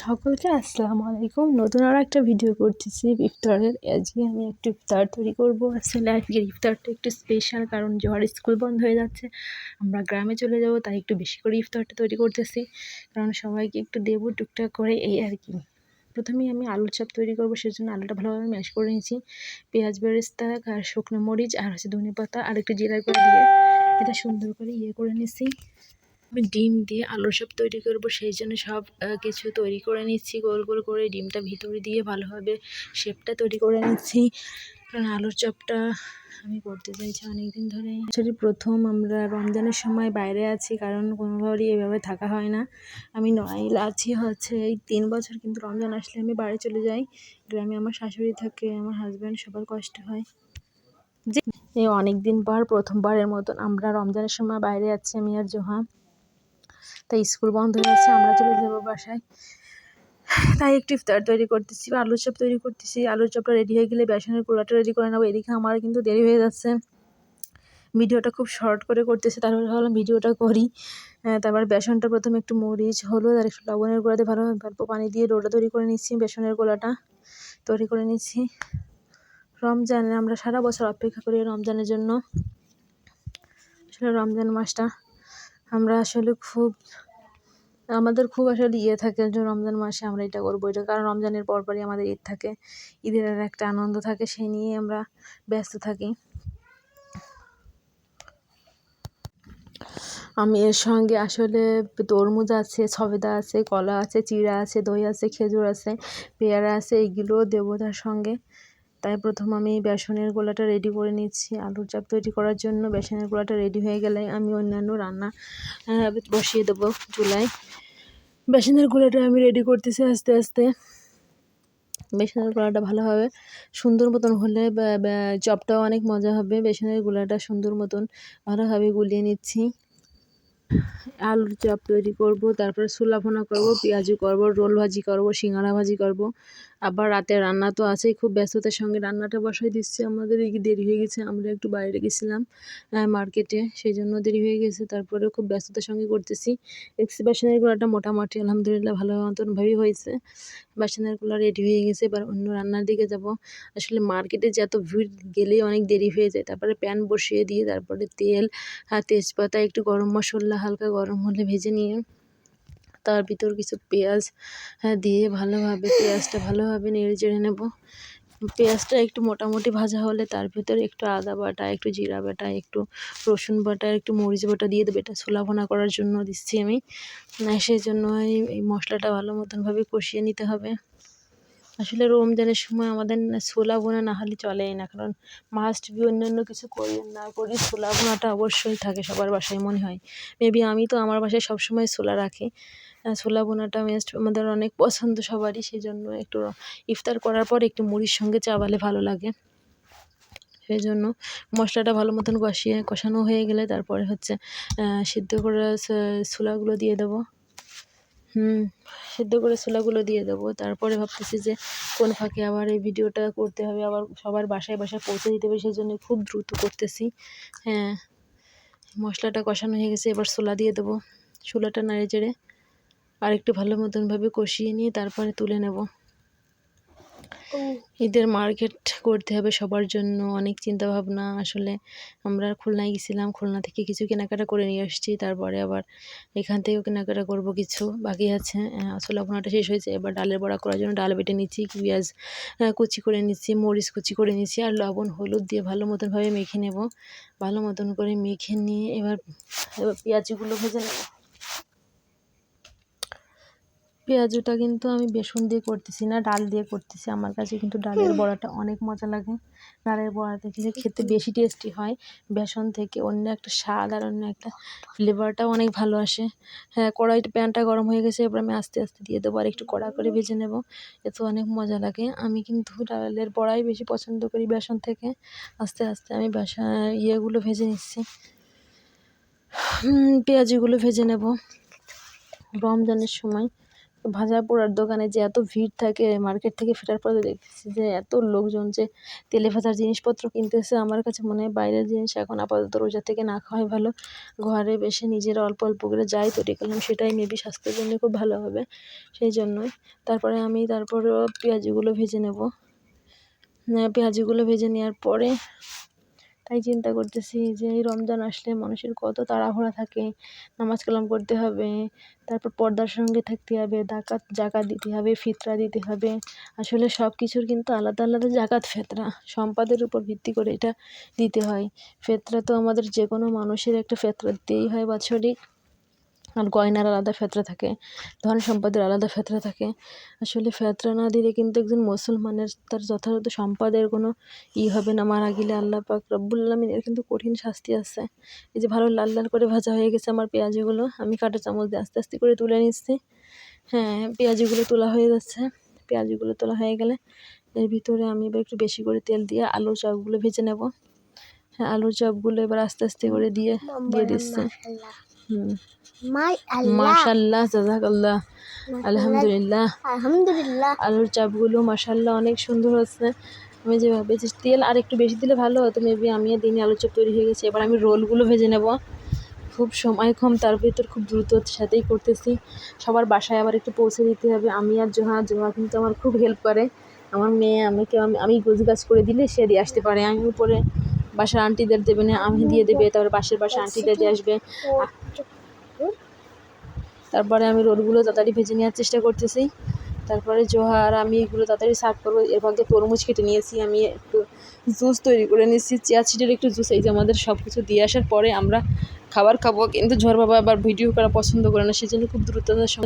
সকলকে আসসালামু আলাইকুম। নতুন আরও একটা ভিডিও করতেছি, ইফতারের। আজকে আমি একটু ইফতার তৈরি করব। আসলে আজকের ইফতারটা একটু স্পেশাল কারণ জ্বর স্কুল বন্ধ হয়ে যাচ্ছে। আমরা গ্রামে চলে যাব, তাই একটু বেশি করে ইফতারটা তৈরি করতেছি। কারণ সবাইকে একটু দেবো টুকটাক করে, এই আর কি। প্রথমেই আমি আলুর চাপ তৈরি করব, সেজন্য আলুটা ভালোভাবে ম্যাশ করে নিয়েছি। পেঁয়াজ, বেরেস্তা, আর শুকনো মরিচ, আর হচ্ছে ধনে পাতা আর একটু জিরা করে দিয়ে এটা সুন্দর করে ইয়ে করে নিছি। আমি ডিম দিয়ে আলুর চপ তৈরি করব, সেই জন্য সব কিছু তৈরি করে নিচ্ছি, গোল গোল করে ডিমটা ভিতরে দিয়ে ভালোভাবে শেপটা তৈরি করে নিচ্ছি। কারণ আলুর চপটা আমি করতে চাইছি অনেকদিন ধরে আসলে প্রথম আমরা রমজানের সময় বাইরে আছি, কারণ কোনোভাবেই এভাবে থাকা হয় না। আমি নয়াইল আছি হচ্ছে এই তিন বছর, কিন্তু রমজান আসলে আমি বাড়ি চলে যাই। গ্রামে আমার শাশুড়ি থাকে, আমার হাজব্যান্ড সবার কষ্ট হয়। যে এই অনেক দিন পর, প্রথমবারের মতন আমরা রমজানের সময় বাইরে আছি, আমি আর জোহা। তাই স্কুল বন্ধ হয়ে যাচ্ছে আমরা চলে যাব বাসায়। তাই একটু ইফতার তৈরি করতেছি, আলুর চপ তৈরি করতেছি। আলুর চপটা রেডি হয়ে গেলে বেসনের পোলাটা রেডি করে নেব। এদিকে আমার কিন্তু দেরি হয়ে যাচ্ছে। ভিডিওটা খুব শর্ট করে করতেছি, তারপরে ভাবলাম ভিডিওটা করি। তারপর বেসনটা প্রথমে একটু মরিচ, হলুদ আর একটু লবণের গোড়াতে ভালো অল্প পানি দিয়ে ডোটা তৈরি করে নিচ্ছি, বেসনের গোলাটা তৈরি করে নিচ্ছি। রমজানে, আমরা সারা বছর অপেক্ষা করি রমজানের জন্য। আসলে রমজান মাসটা আমরা আসলে খুব, আমাদের খুব আসলে ইয়ে থাকে যে রমজান মাসে আমরা এটা করব, এটা কারণ রমজানের পরপরই আমাদের ঈদ থাকে, ঈদের আর একটা আনন্দ থাকে, সেই নিয়ে আমরা ব্যস্ত থাকি। আমি এর সঙ্গে আসলে তরমুজ আছে, সবেদা আছে, কলা আছে, চিড়া আছে, দই আছে, খেজুর আছে, পেয়ারা আছে এইগুলোও দেবতার সঙ্গে। তাই প্রথম আমি বেসনের গোলাটা রেডি করে নিচ্ছি আলুর চাপ তৈরি করার জন্য বেসনের গোলাটা রেডি হয়ে গেলে আমি অন্যান্য রান্না বসিয়ে দেবো চুলায়। বেসনের গোলাটা আমি রেডি করতেছি আস্তে আস্তে। বেসনের গোলাটা ভালো হবে, সুন্দর মতন হলে চপটাও অনেক মজা হবে। বেসনের গোলাটা সুন্দর মতন ভালোভাবে গুলিয়ে নিচ্ছি। আলুর চপ তৈরি করব, তারপরে ছোলা ভোনা করব পেঁয়াজু করব, রোল ভাজি করব সিঙ্গারা ভাজি করব। আবার রাতে রান্না তো আছেই, খুব ব্যস্ততার সঙ্গে রান্নাটা বসাই দিচ্ছি। আমাদের দেরি হয়ে গেছে, আমরা একটু বাইরে গেছিলাম মার্কেটে সেই জন্য দেরি হয়ে গেছে তারপরে খুব ব্যস্ততার সঙ্গে করতেছি। এক্সিবিশনের গুলোটা মোটামুটি, আলহামদুলিল্লাহ ভালো মতনভাবেই হয়েছে বাসনেরগুলো রেডি হয়ে গেছে, এবার অন্য রান্নার দিকে যাব। আসলে মার্কেটে যত ভিড় গেলেই অনেক দেরি হয়ে যায়। তারপরে প্যান বসিয়ে দিয়ে, তারপরে তেল তেজপাতা, একটু গরম মশলা, হালকা গরম হলে ভেজে নিয়ে তার ভিতর কিছু পেঁয়াজ হ্যাঁ দিয়ে ভালোভাবে পেঁয়াজটা ভালোভাবে নেড়ে চেড়ে নেব। পেঁয়াজটা একটু মোটামুটি ভাজা হলে তার ভিতরে একটু আদা বাটা, একটু জিরা বাটা, একটু রসুন বাটা, একটু মরিচ বাটা দিয়ে দেবো। এটা ছোলা ভোনা করার জন্য দিচ্ছি আমি। সেই জন্য এই মশলাটা ভালো মতনভাবে কষিয়ে নিতে হবে। আসলে রমজানের সময় আমাদের ছোলা বোনা না হলে চলেই না, কারণ মাস্ট বি অন্যান্য কিছু করি না করি, ছোলা বোনাটা অবশ্যই থাকে সবার বাসায়, মনে হয়। মেবি আমি তো আমার বাসায় সবসময় ছোলা রাখি। ছোলা বোনাটা মেস্ট আমাদের অনেক পছন্দ সবারই সেই জন্য একটু ইফতার করার পর একটু মুড়ির সঙ্গে চাবালে ভালো লাগে। সেই জন্য মশলাটা ভালো মতন কষিয়ে, কষানো হয়ে গেলে তারপরে হচ্ছে সিদ্ধ করে ছোলাগুলো দিয়ে দেবো। হুম, সেদ্ধ করে ছোলাগুলো দিয়ে দেবো। তারপরে ভাবতেছি যে কোন ফাঁকে আবার এই ভিডিওটা করতে হবে, আবার সবার বাসায় বাসায় পৌঁছে দিতে হবে সেই জন্য খুব দ্রুত করতেছি। হ্যাঁ মশলাটা কষানো হয়ে গেছে, এবার ছোলা দিয়ে দেবো। ছোলাটা নাড়ে চেড়ে আর একটু ভালো মতনভাবে কষিয়ে নিয়ে তারপরে তুলে নেব। ঈদের মার্কেট করতে হবে সবার জন্য অনেক চিন্তা ভাবনা আসলে আমরা খুলনায় গেছিলাম খুলনা থেকে কিছু কেনাকাটা করে নিয়ে আসছি তারপরে আবার এখান থেকেও কেনাকাটা করব কিছু বাকি আছে। আসলে ভোনাটা শেষ হয়েছে এবার ডালের বড়া করার জন্য ডাল বেটে নিচ্ছি পেঁয়াজ কুচি করে নিচ্ছি মরিচ কুচি করে নিচ্ছি আর লবণ হলুদ দিয়ে ভালো মতনভাবে মেখে নেব। ভালো মতন করে মেখে নিয়ে এবার এবার পেঁয়াজগুলো ভেজে নেব। পেঁয়াজুটা কিন্তু আমি বেসন দিয়ে করতেছি না ডাল দিয়ে করতেছি। আমার কাছে কিন্তু ডালের বড়াটা অনেক মজা লাগে। ডালের বড়াতে কিন্তু খেতে বেশি টেস্টি হয়। বেসন থেকে অন্য একটা স্বাদ আর অন্য একটা ফ্লেভারটাও অনেক ভালো আসে। হ্যাঁ কড়াইটা প্যানটা গরম হয়ে গেছে এবার আমি আস্তে আস্তে দিয়ে দেবো আর একটু কড়া করে ভেজে নেব। এতে অনেক মজা লাগে। আমি কিন্তু ডালের বড়াই বেশি পছন্দ করি বেসন থেকে। আস্তে আস্তে আমি বেসন ইয়েগুলো ভেজে নিচ্ছি। পেঁয়াজিগুলো ভেজে নেব। রমজানের সময় ভাজা পোড়ার দোকানে যে এত ভিড় থাকে মার্কেট থেকে ফেরার পরে দেখছি যে এত লোকজন যে তেলে ভাজার জিনিসপত্র কিনতেছে। আমার কাছে মনে হয় বাইরের জিনিস এখন আপাতত রোজা থেকে না খাওয়াই ভালো। ঘরে বেশি নিজেরা অল্প অল্প করে যাই তৈরি করলাম, সেটাই মেবি স্বাস্থ্যের জন্য খুব ভালো হবে, সেই জন্যই। তারপরে আমি তারপরেও পেঁয়াজিগুলো ভেজে নেব। পেঁয়াজিগুলো ভেজে নেওয়ার পরে তাই চিন্তা করতেছি যে এই রমজান আসলে মানুষের কত তাড়াহুড়া থাকে, নামাজ কালাম করতে হবে, তারপর পর্দার সঙ্গে থাকতে হবে ডাকাত জাকাত দিতে হবে, ফিতরা দিতে হবে। আসলে সব কিছুর কিন্তু আলাদা আলাদা জাকাত, ফেতরা। সম্পাদের উপর ভিত্তি করে এটা দিতে হয়। ফেতরা তো আমাদের যে কোনো মানুষের একটা ফেতরা দিতেই হয় বাৎসরিক আর গয়নার আলাদা ফেতরা থাকে ধন সম্পদের আলাদা ফেতরা থাকে। আসলে ফেতরা না দিলে কিন্তু একজন মুসলমানের তার যথাযথ সম্পদের কোনো ই হবে না। মারা গেলে আল্লাহ পাক রব্বুল আলমিনের কিন্তু কঠিন শাস্তি আছে। এই যে ভালো লাল লাল করে ভাজা হয়ে গেছে আমার পেঁয়াজিগুলো আমি কাঁটা চামচ দিয়ে আস্তে আস্তে করে তুলে নিচ্ছি। হ্যাঁ পেঁয়াজিগুলো তোলা হয়ে যাচ্ছে। পেঁয়াজিগুলো তোলা হয়ে গেলে এর ভিতরে আমি এবার একটু বেশি করে তেল দিয়ে আলুর চপগুলো ভেজে নেব। হ্যাঁ আলুর চপগুলো এবার আস্তে আস্তে করে দিয়ে দিয়ে দিচ্ছে। মাশাল্লাহ। জাজাকাল্লাহ। আলহামদুলিল্লাহ। আলহামদুলিল্লাহ। আলুর চাপগুলো মাশাল্লাহ অনেক সুন্দর হচ্ছে। আমি যে তেল আর একটু বেশি দিলে ভালো হতো মেবি আমি দিনে আলুর চপ তৈরি হয়ে গেছে। এবার আমি রোলগুলো ভেজে নেব। খুব সময় কম তার ভিতর খুব দ্রুত সাথেই করতেছি। সবার বাসায় আবার একটু পৌঁছে দিতে হবে। আমি আর জোহা জোহা কিন্তু আমার খুব হেল্প করে। আমার মেয়ে আমাকে আমি আমি গোছ গাছ করে দিলে সে দিয়ে আসতে পারে। আমি উপরে বাসার আন্টিদের দেবে না আমি দিয়ে দেবে তারপর পাশের বাসার আন্টিদের দিয়ে আসবে। তারপরে আমি রোলগুলো তাড়াতাড়ি ভেজে নেওয়ার চেষ্টা করতেছি। তারপরে জোহার, আমি এগুলো তাড়াতাড়ি সার্ভ করব। এর মধ্যে তরমুজ কেটে নিয়েছি, আমি একটু জুস তৈরি করে নিয়েছি। চেয়ার ছিটের একটু জুস এই যে আমাদের সব কিছু দিয়ে আসার পরে আমরা খাবার খাব। কিন্তু ঝড় বাবা আবার ভিডিও করা পছন্দ করে না, সেজন্য খুব দ্রুততার সঙ্গে